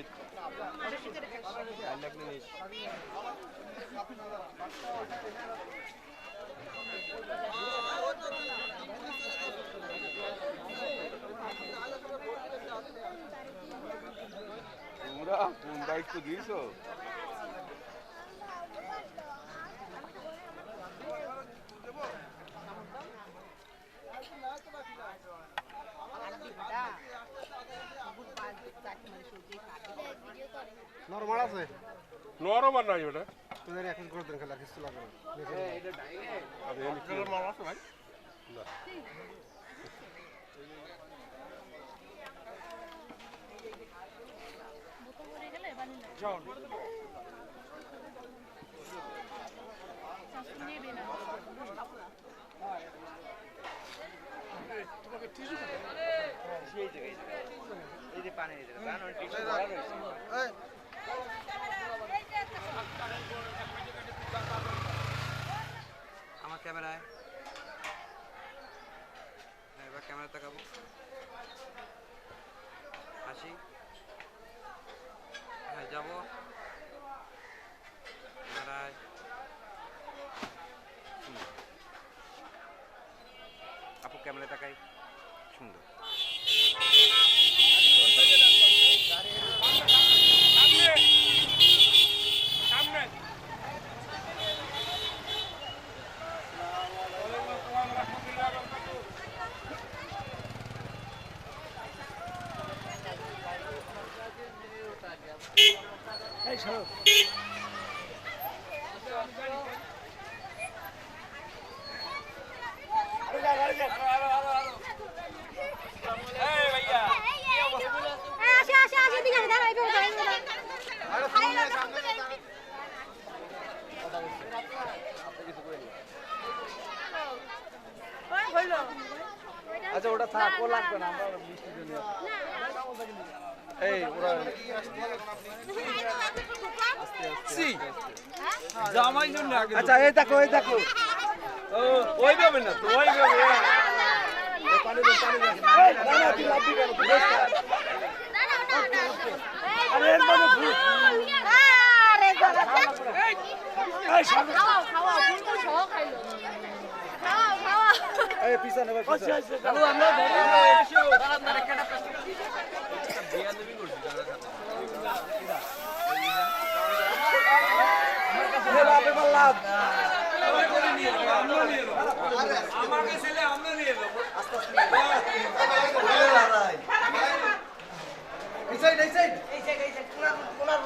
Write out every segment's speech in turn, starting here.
ওটার ভিতরে খাস। তোমরা কোন দায়িত্ব দিয়েছ নরমাল আছে? নরম আর নাই ওটা। তোদের এখন করে দেন খেলা কিছু লাগবে আর এমনি কি নরম আছে ভাই? আমার ক্যামেরায়। হ্যাঁ, এবার ক্যামেরা তাকাবো। আসি। হ্যাঁ যাব ক্যামেরায় সুন্দর। আপু ক্যামেরা তাকাই সুন্দর আসে আসে আসে দিকে আসে দাঁড়া এইভাবে দাঁড়া এইভাবে দাঁড়া। ওই হইল। আচ্ছা ওটা থাক ও লাগবে না আমরা মিষ্টি জন্য। এই ওরা জামাই জন্য আগে আচ্ছা এই দেখো এই দেখো ও ওই যাবে না তো ওই যাবে পানি দে পানি দে না না তুই লাভ দিবি না আরে এর মধ্যে ভূত। আরে বাবা। খাওয়াও, খাওয়াও, ভুল করে সহ খাইলো। এই পিছনে এবার পিছনে আলু আমরা ধরে হ্যাঁ, আসো আপনার একটা প্রশ্ন বিয়া দেবি করছি দাদা আমাকে ছেলে আমরা নিয়ে যাব আস্তে আস্তে এই সাইড এই সাইড এই সাইড এই সাইড কোনার কোনার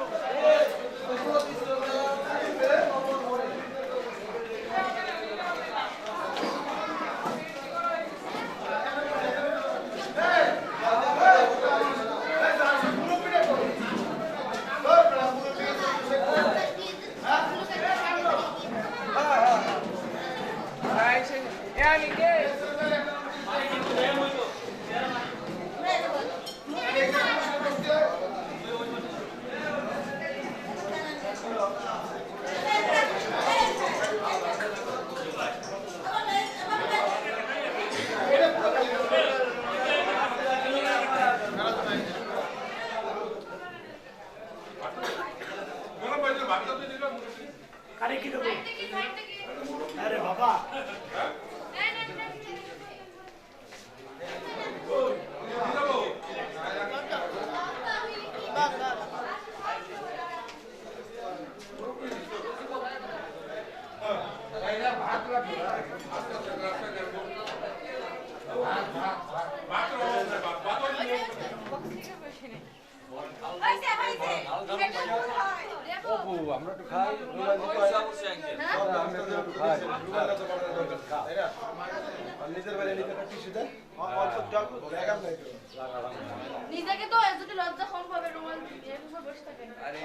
নিজেকে তো যদি লজ্জা কম পাবে রুমাল দিয়ে বসে থাকে আরে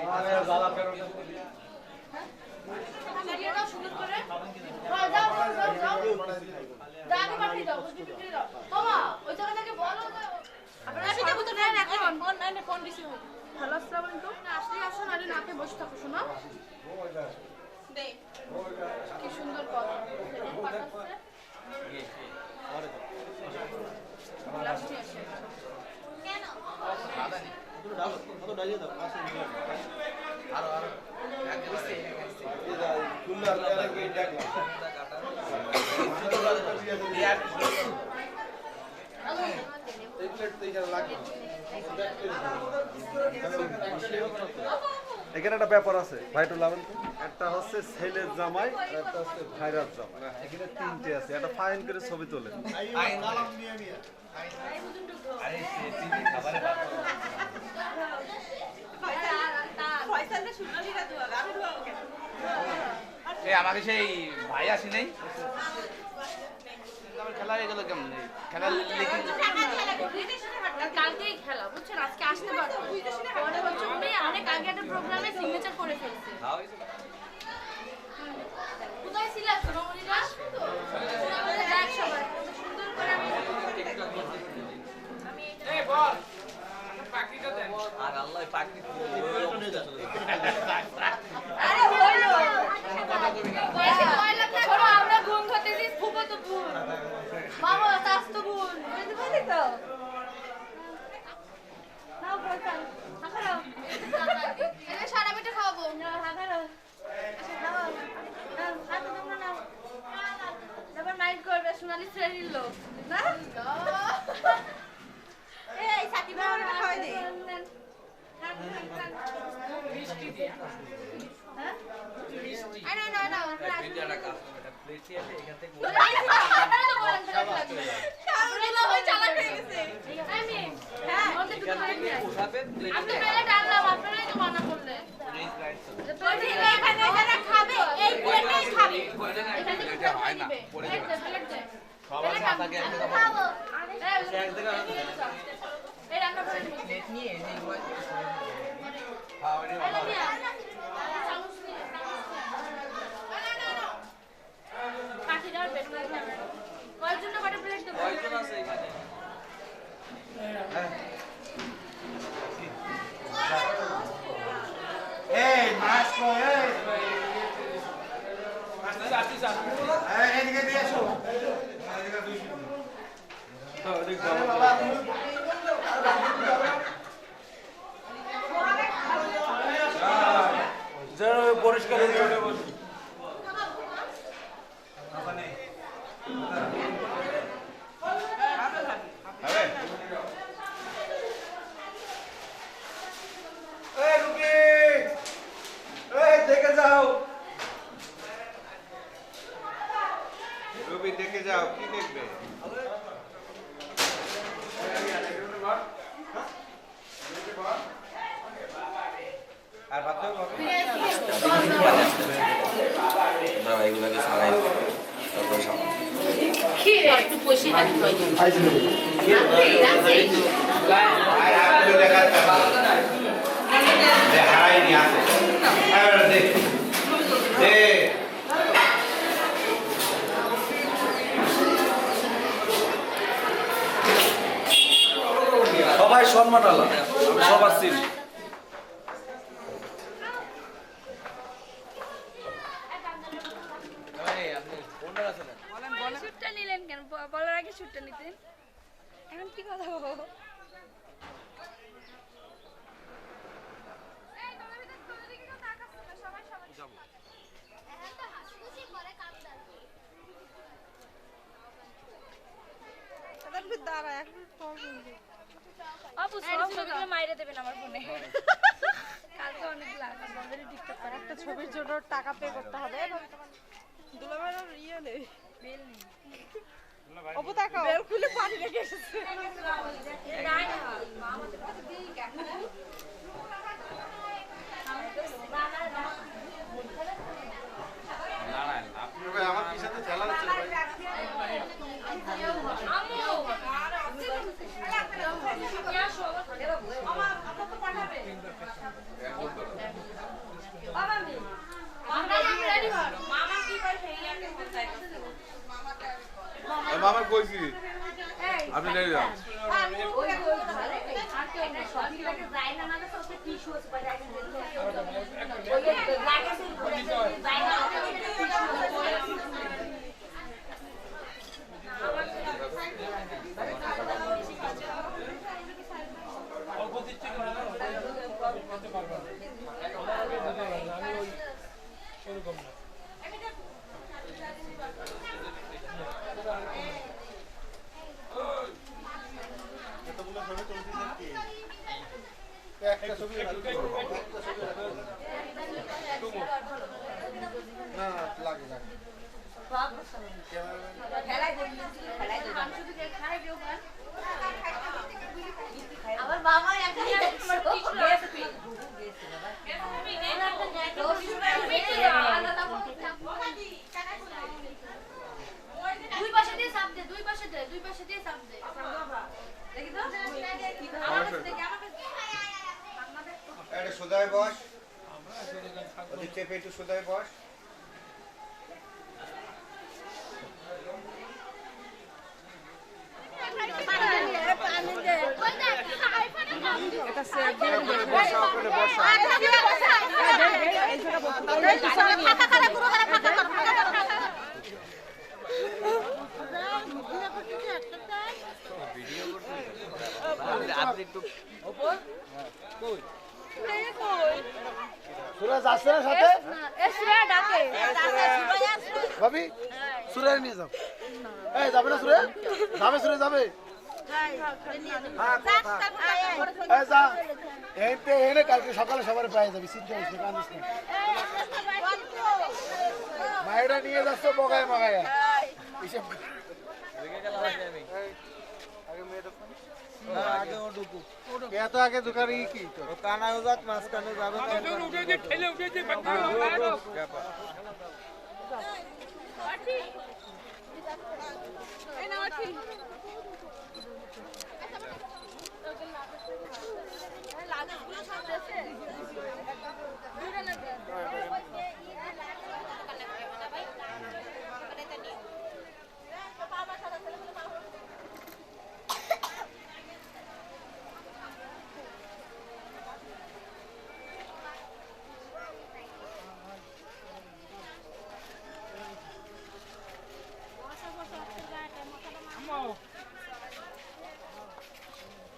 ফেরত হ্যাঁ, বাবা দিছি হ্যালো আসসালামু আলাইকুম। আসলে আসো নালে নাকে বসে থাকো শোনো। দে কি সুন্দর কথা পাঠাচ্ছে গ্লাস নিয়ে আসে। কেন খুলনার এলাকায় দেখলাম এই প্লেট তো এখানে লাগবে এখানে একটা ব্যাপার আছে ভাইটু লাভেন তো। একটা হচ্ছে ছেলের জামাই আর একটা হচ্ছে ভাইরার জামাই। এখানে তিনটে আছে একটা ফাইন করে ছবি তোলে আমাকে সেই ভাই আসি নাই। খেলা হয়ে গেল কেমন? খেলা কালকেই খেলা বুঝছেন? আজকে আসতে পারব। অনেক আগে একটা প্রোগ্রামে আর আল্লাহ পাখি আমরা গুণ করতেছি ফুফাতো বোন। মামা চাস্তো বোন। বুঝতে পারলি তো নাও বলতাম হাঁকারো এনে সারা পেটে খাওয়াবো না হাঁকারো নাও নাও হাতে তোমরা নাও তারপর নাইট করবে সোনালি শ্রেণির লোক না এই সাকিব ভাই খাওয়াই দে মিষ্টি দিয়ে হ্যাঁ আরে না না করলে বলছি এখানে যারা খাবে এই প্লেটেই খাবে এখানে থেকে হয় না, দিবে পড়ে প্লেট দে, প্লেট দে। সবার প্লেট আন- মাথাকে একটা খাব। এই, এই রান্না করে দিবো। এই লামিয়া, এই চামচ নিয়ে, চামচ নিয়ে। না, না, না, না। কাঠি দেওয়ার পেট লাগে না। কয়েকজনটা কটা প্লেট দেবো? এই মাছ কই এই এই, এদিকে দিয়ে এসো যেন পরিষ্কার হয়ে ওঠে বসে এই রুকি এই দেখে যাও রবি দেখে যাও কি দেখবে আর ভাত দাও ভাত আমরা এগুলোকে ছাড়াই তারপর সামান একটু বসে হাতে খাই হারাইনি আছে দেখ দেখ সবাই সম্মান আলা আমি সবার চিনি শুটটা নিলেন কেন ব- বলার আগে শুটটা নিতেন এখন কি কথা বলব? মাইরে দেবেন আমার ফোনে। কালকে অনেক লাগবে বন্ধের টিকটক করা। একটা ছবির জন্য টাকা পে করতে হবে। দুলাভাইয়ের ইয়ে নেই বেল নেই। অপু তাকাও বেল খুলে পানি এসেছে আমাদের কাছে দিই কেন না না লাগে লাগে আমার বাবা এখানে দুই পাশে দিয়ে চাপ দে দুই পাশে দে দুই পাশে দিয়ে চাপ দে। দেখি তো? আমার কাছে একটা সোজায় বস। ওদিক চেপে একটু সোজায় বস। বসা ওখানে বসা সুরাজ আসছে না সাথে? ভাবি সুরে নিয়ে যাও। এই, যাবে না সুরে যাবে সুরে যাবে। এনে কালকে সকালে সবার পেয়ে যাবি চিন্তা না। মায়েরা নিয়ে যাচ্ছে, বগায়, মগায়। হিসেব এত আগে দোকান কি তো কানায় যাক মাঝখানে যাবে